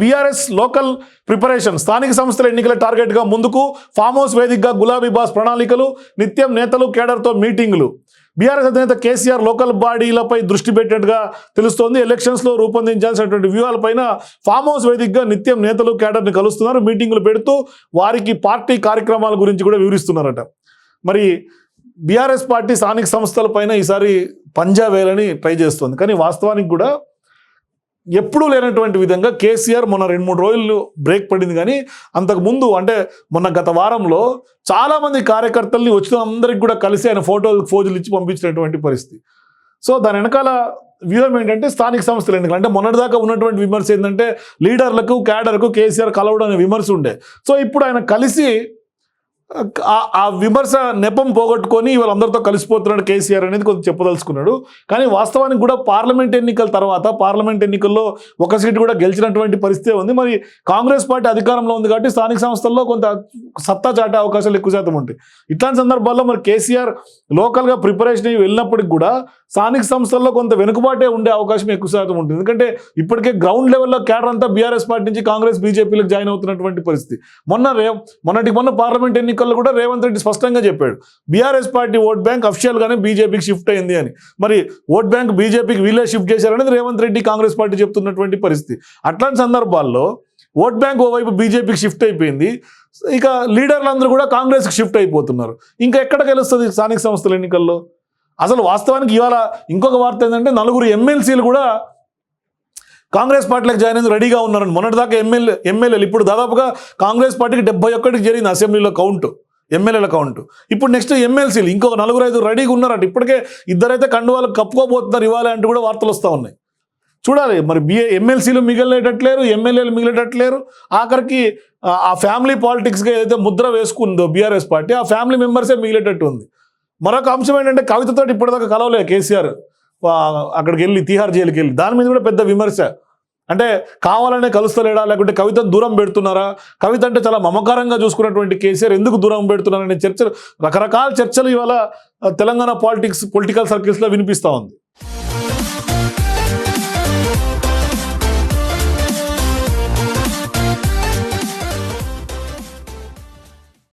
BRS local preparation. స్థానిక సంస్థల ఎన్నికల టార్గెట్గా ముందుకు ఫామ్ హౌస్ వేదికగా గులాబీ బాస్ ప్రణాళికలు నిత్యం నేతలు కేడర్తో మీటింగులు. బీఆర్ఎస్ అధినేత కేసీఆర్ లోకల్ బాడీలపై దృష్టి పెట్టినట్టుగా తెలుస్తోంది. ఎలక్షన్స్లో రూపొందించాల్సినటువంటి వ్యూహాలపైన ఫామ్ హౌస్ వేదికగా నిత్యం నేతలు కేడర్ని కలుస్తున్నారు. మీటింగులు పెడుతూ వారికి పార్టీ కార్యక్రమాల గురించి కూడా వివరిస్తున్నారట. మరి బీఆర్ఎస్ పార్టీ స్థానిక సంస్థలపైన ఈసారి పంజా వేయాలని ట్రై చేస్తుంది. కానీ వాస్తవానికి కూడా ఎప్పుడూ లేనటువంటి విధంగా కేసీఆర్ మొన్న రెండు మూడు రోజులు బ్రేక్ పడింది కానీ అంతకుముందు అంటే మొన్న గత వారంలో చాలామంది కార్యకర్తల్ని వచ్చిన అందరికి కూడా కలిసి ఆయన ఫోటోలు ఫోజులు ఇచ్చి పంపించినటువంటి పరిస్థితి. సో దాని వెనకాల వ్యూహం ఏంటంటే స్థానిక సంస్థలు ఎన్నికలు అంటే మొన్నటిదాకా ఉన్నటువంటి విమర్శ ఏంటంటే లీడర్లకు క్యాడర్కు కేసీఆర్ కలవడం అనే విమర్శ ఉండే. సో ఇప్పుడు ఆయన కలిసి ఆ- ఆ విమర్శ నెపం పోగొట్టుకొని వీళ్ళందరితో కలిసిపోతున్నాడు కేసీఆర్ అనేది కొంచెం చెప్పదలుచుకున్నాడు. కానీ వాస్తవానికి కూడా పార్లమెంట్ ఎన్నికల తర్వాత పార్లమెంట్ ఎన్నికల్లో ఒక సీటు కూడా గెలిచినటువంటి పరిస్థితి ఉంది. మరి కాంగ్రెస్ పార్టీ అధికారంలో ఉంది కాబట్టి స్థానిక సంస్థల్లో కొంత సత్తా చాటే అవకాశాలు ఎక్కువ శాతం ఉంటాయి. ఇట్లాంటి సందర్భాల్లో మరి కేసీఆర్ లోకల్గా ప్రిపరేషన్ అయ్యి వెళ్ళినప్పటికి కూడా స్థానిక సంస్థల్లో కొంత వెనుకబాటే ఉండే అవకాశం ఎక్కువ శాతం ఉంటుంది. ఎందుకంటే ఇప్పటికే గ్రౌండ్ లెవెల్లో క్యాడర్ అంతా బీఆర్ఎస్ పార్టీ నుంచి కాంగ్రెస్ బీజేపీలకు జాయిన్ అవుతున్నటువంటి పరిస్థితి. మొన్న రే మొన్నటికి మొన్న పార్లమెంట్ ఎన్నికల్లో కూడా రేవంత్ రెడ్డి స్పష్టంగా చెప్పాడు. బీఆర్ఎస్ పార్టీ ఓట్ బ్యాంక్ అఫిషియల్గానే బీజేపీకి షిఫ్ట్ అయింది అని. మరి ఓట్ బ్యాంక్ బీజేపీకి వీళ్ళే షిఫ్ట్ చేశారనేది రేవంత్ రెడ్డి కాంగ్రెస్ పార్టీ చెప్తున్నటువంటి పరిస్థితి. అట్లాంటి సందర్భాల్లో ఓట్ బ్యాంక్ ఓవైపు బీజేపీకి షిఫ్ట్ అయిపోయింది. ఇక లీడర్లందరూ కూడా కాంగ్రెస్కి షిఫ్ట్ అయిపోతున్నారు. ఇంకా ఎక్కడ గెలుస్తుంది స్థానిక సంస్థల ఎన్నికల్లో? అసలు వాస్తవానికి ఇవాళ ఇంకొక వార్త ఏంటంటే నలుగురు ఎమ్మెల్సీలు కూడా కాంగ్రెస్ పార్టీలకు జాయిన్ అయ్యి రెడీగా ఉన్నారని. మొన్నటిదాకా ఎమ్మెల్యే ఎమ్మెల్యేలు ఇప్పుడు దాదాపుగా కాంగ్రెస్ పార్టీకి డెబ్బై ఒక్కటికి జరిగింది అసెంబ్లీలో కౌంటు ఎమ్మెల్యేల కౌంట్. ఇప్పుడు నెక్స్ట్ ఎమ్మెల్సీలు ఇంకొక నలుగురు ఐదు రెడీగా ఉన్నారట. ఇప్పటికే ఇద్దరైతే కండువాలు కప్పుకోబోతున్నారు ఇవ్వాలి అంటూ కూడా వార్తలు వస్తూ ఉన్నాయి. చూడాలి. మరి బిఏ ఎమ్మెల్సీలు మిగిలేటట్లేరు ఎమ్మెల్యేలు మిగిలేటట్లేరు ఆఖరికి ఆ- ఫ్యామిలీ పాలిటిక్స్గా ఏదైతే ముద్ర వేసుకుందో బీఆర్ఎస్ పార్టీ ఆ ఫ్యామిలీ మెంబర్సే మిగిలేటట్టు ఉంది. మరొక అంశం ఏంటంటే కవితతో ఇప్పటిదాకా కలవలే కేసీఆర్. అక్కడికి వెళ్ళి తీహార్ జైలుకి వెళ్ళి. దాని మీద కూడా పెద్ద విమర్శ. అంటే కావాలనే కలుస్తలేడా? లేకుంటే కవితను దూరం పెడుతున్నారా? కవిత అంటే చాలా మమకారంగా చూసుకున్నటువంటి కేసీఆర్ ఎందుకు దూరం పెడుతున్నారనే చర్చలు రకరకాల చర్చలు ఇవాళ తెలంగాణ పాలిటిక్స్ పొలిటికల్ సర్కిల్స్లో వినిపిస్తూ ఉంది.